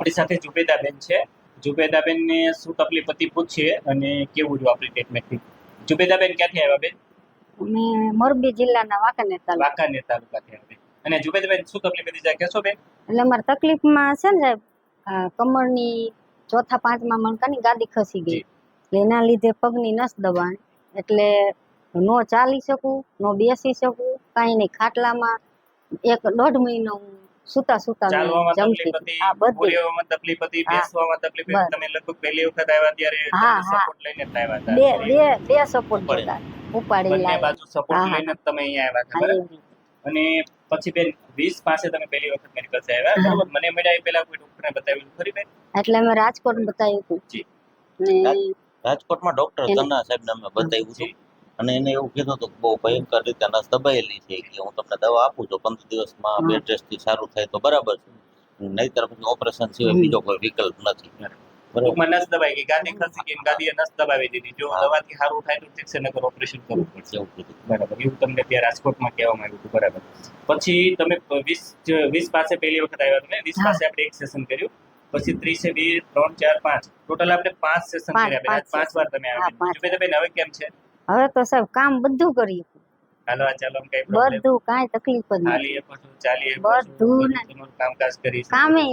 આપણી સાથે જુબેદાબેન છે. જુબેદાબેનને શું તકલીફ હતી પૂછીએ અને કેવું રહ્યું આપણી ટ્રીટમેન્ટથી જુબેદાબેન ક્યાંથી આવ્યા બેન? અમે મોરબી જિલ્લાના વાંકાનેર તાલુકા વાંકાનેર તાલુકાથી આવ્યા અને જુબેદાબેન શું તકલીફ હતી કહેશો બેન? એટલે અમારે તકલીફમાં છે ને સાહેબ કમરની ચોથા પાંચમા મણકાની ગાદી ખસી ગઈ. એના લીધે પગની નસ દબાણ. એટલે નો ચાલી શકું નો બેસી શકું કાંઈ નહીં. ખાટલામાં એક દોઢ મહિનો હું સુતા સુતા જમતી હા બધી. તકલીફ હતી બેસવામાં તકલીફ હતી. તમે લગભગ પહેલી વખત આવ્યા ત્યારે. સપોર્ટ લઈને આવ્યા હતા. બે બે બે સપોર્ટ હતા ઉપાડી લાવ્યા. બાજુ સપોર્ટ. લઈને તમે અહીંયા આવ્યા હતા. અને પછી બેન વીસ પાસે તમે પહેલી વખત મેડિકલ આવ્યા બરાબર? મને મળ્યા એ પહેલા કોઈ ડોક્ટરને બતાવ્યું ખરી બેન? એટલે અમે રાજકોટ બતાવ્યું હતું. જી. રાજકોટમાં ડોક્ટર એને- સાહેબ સાહેબને અમે બતાવ્યું. હતું. અને એને એવું કીધું હતું કે બહુ ભયંકર રીતે નસ દબાયેલી છે કે હું તમને દવા આપું છું પંદર દિવસમાં. બેડ રેસ્ટથી સારું થાય તો બરાબર છે. નહીતર પછી ઓપરેશન સિવાય બીજો કોઈ વિકલ્પ નથી. ટૂંકમાં નસ દબાઈ ગઈ. ગાદી ખસી ગઈ ગાદીએ નસ દબાવી દીધી. જો દવાથી સારું થાય તો ઠીક છે નકર ઓપરેશન કરવું પડશે. એવું કીધું. બરાબર. એવું તમને ત્યાં રાજકોટમાં કહેવામાં આવ્યું હતું. બરાબર. પછી તમે વીસ વીસ પાસે પહેલી વખત આવ્યા તમે વીસ પાસે આપણે એક સેશન કર્યું. પછી ત્રીસે બે ત્રણ ચાર પાંચ. ટોટલ આપણે પાંચ સેશન કર્યા. પાંચ પાંચ વાર તમે આવ્યા. હવે કેમ છે? હવે તો સાહેબ કામ બધું કરી હાલો આ કઈ બધું કાંઈ તકલીફ જ નથી. બધું કામકાજ કરી કામે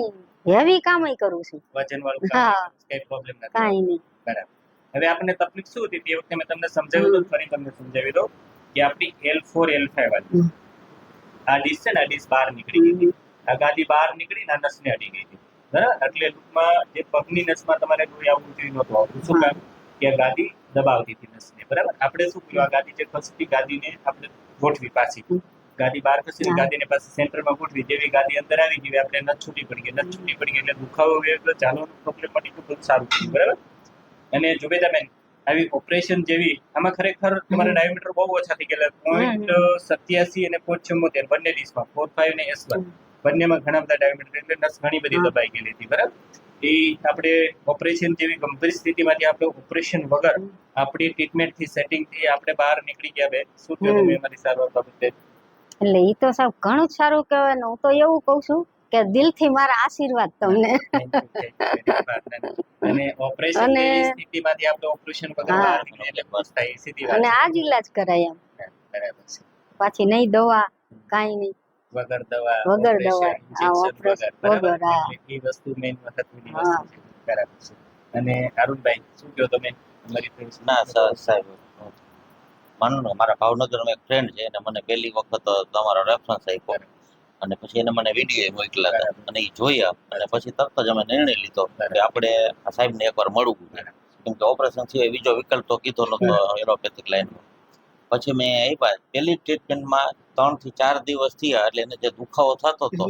હેવી કામે કરું છું. વજન વાળું કામ કઈ પ્રોબ્લેમ નથી. કાંઈ નહીં. બરાબર. હવે આપણને તકલીફ શું હતી? તે વખતે મેં તમને સમજાવ્યું તો ફરી તમને સમજાવી દઉં કે આપણી એલ ફોર એલ ફાઈવ હતી. આ ડીશ છે ને આ ડીશ બહાર નીકળી ગઈ આ ગાદી બહાર નીકળી ને નસને અડી ગઈ હતી. બરાબર? એટલે ટૂંકમાં જે પગની નસમાં તમારે કોઈ આવું જોઈએ નહોતું આવતું. શું. કામ? કે ગાદી દબાવતી હતી નસને બરાબર? આપણે શું કર્યું આ ગાદી જે ખસતી ગાદીને આપણે ગોઠવી પાછી. ગાદી બહાર ખસી ગાદીને પાછી સેન્ટરમાં ગોઠવી જેવી ગાદી અંદર આવી ગઈ આપણે નથ છૂટી પડી ગઈ નથ છૂટી પડી ગઈ એટલે દુખાવો એટલે ચાલવાનું પ્રોબ્લેમ મટી તો બધું સારું થયું બરાબર? અને જુબેદાબેન આવી ઓપરેશન જેવી આમાં ખરેખર તમારા ડાયામીટર બહુ ઓછા થઈ ગયેલા પોઈન્ટ સત્યાસી અને પોઈન્ટ ચુમ્મોતેર બંને ડીશમાં ફોર ફાઈવ ને એસ વન. બંનેમાં ઘણા બધા ડાયામીટર એટલે નસ ઘણી બધી દબાઈ ગયેલી હતી બરાબર? એ આપણે ઓપરેશન જેવી ગંભીર સ્થિતિમાંથી આપણે ઓપરેશન વગર. આપણી ટ્રીટમેન્ટથી સેટિંગથી આપણે બહાર નીકળી ગયા બે. શું થયું તમે અમારી સારવાર બાબતે? એટલે એ તો સાહેબ ઘણું જ સારું કહેવાય હું તો એવું કહું છું કે દિલથી મારા આશીર્વાદ તમને. અને ઓપરેશન અને- સ્થિતિમાંથી આપણે ઓપરેશન વગર બહાર નીકળીએ એટલે બસ થાય સીધી વાત. અને આજ ઈલાજ કરાય એમ. બરાબર છે. પાછી નહીં દવા કાઈ નહીં. વગર દવા વગર દવા, વગર, એ વસ્તુ મેઇન મહત્વની. વસ્તુ છે. બરાબર છે. અને અરુણભાઈ શું કહો તમે? તમારી ફ્રેન્ડ ના સર સાહેબ માનો ને મારા ભાવનગરમાં એક ફ્રેન્ડ છે એને મને પહેલી વખત તમારો રેફરન્સ આપ્યો. અને પછી એને મને વીડિયો મોકલા. અને એ જોયા. અને પછી તરત જ અમે નિર્ણય લીધો કે આપણે આ સાહેબને એકવાર મળવું કેમ કે ઓપરેશન સિવાય બીજો વિકલ્પ તો કીધો નતો એરોપેથિક લાઈનમાં. પછી મેં આવ્યા પહેલી ટ્રીટમેન્ટમાં ત્રણથી ચાર દિવસ થયા એટલે એને જે દુખાવો થતો હતો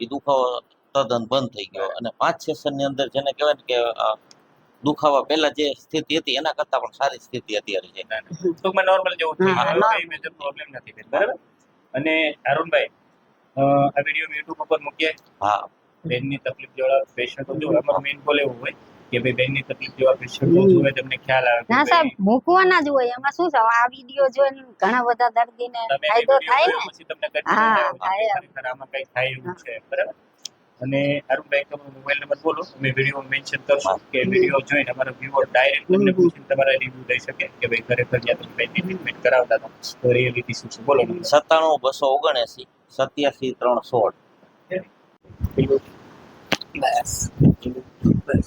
એ દુખાવો તદ્દન બંધ થઈ ગયો. અને પાંચ સેશનની અંદર જેને કહેવાય ને કે દુખાવા પહેલા જે સ્થિતિ હતી એના કરતા પણ સારી સ્થિતિ અત્યારે છે. ના, ના. ટૂંકમાં નોર્મલ જેવું મેજર પ્રોબ્લેમ નથી બરાબર? અને અરુણભાઈ આ વીડિયો યુટ્યુબ ઉપર મૂકીએ. હા. બેનની તકલીફ જોડા પેશન્ટો જો અમારો મેઇન ગોલ એવું હોય કે ભાઈ બેનની તકલીફ જેવા પેશન્ટો. જોવે તમને ખ્યાલ આવે ના સાહેબ મૂકવાના જ હોય. એમાં શું છે? આ વીડિયો જોઈને ઘણા બધા દર્દીને ફાયદો થાય ને. પછી તમને હા, થાય આમાં કઈ થાય એવું છે બરાબર? અને અરુણભાઈ તમારો મોબાઈલ નંબર બોલો. અમે વીડિયો મેન્શન કરશું કે વીડિયો જોઈને અમારો વ્યુઅર ડાયરેક્ટ તમને પૂછીને તમારા રિવ્યુ દઈ શકે કે ભાઈ ખરેખર જ્યાં તમે બેનની ટ્રીટમેન્ટ કરાવતા હતા તો રિયલિટી શું છે? બોલો સત્તાણું બસો ઓગણએસી સત્યાસી ત્રણ સોળ બસ. બસ.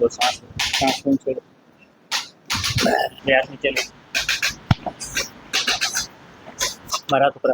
ले શ્વાસ શ્વાસ પણ છોડો હાથ નીચે લો મારા ઉપર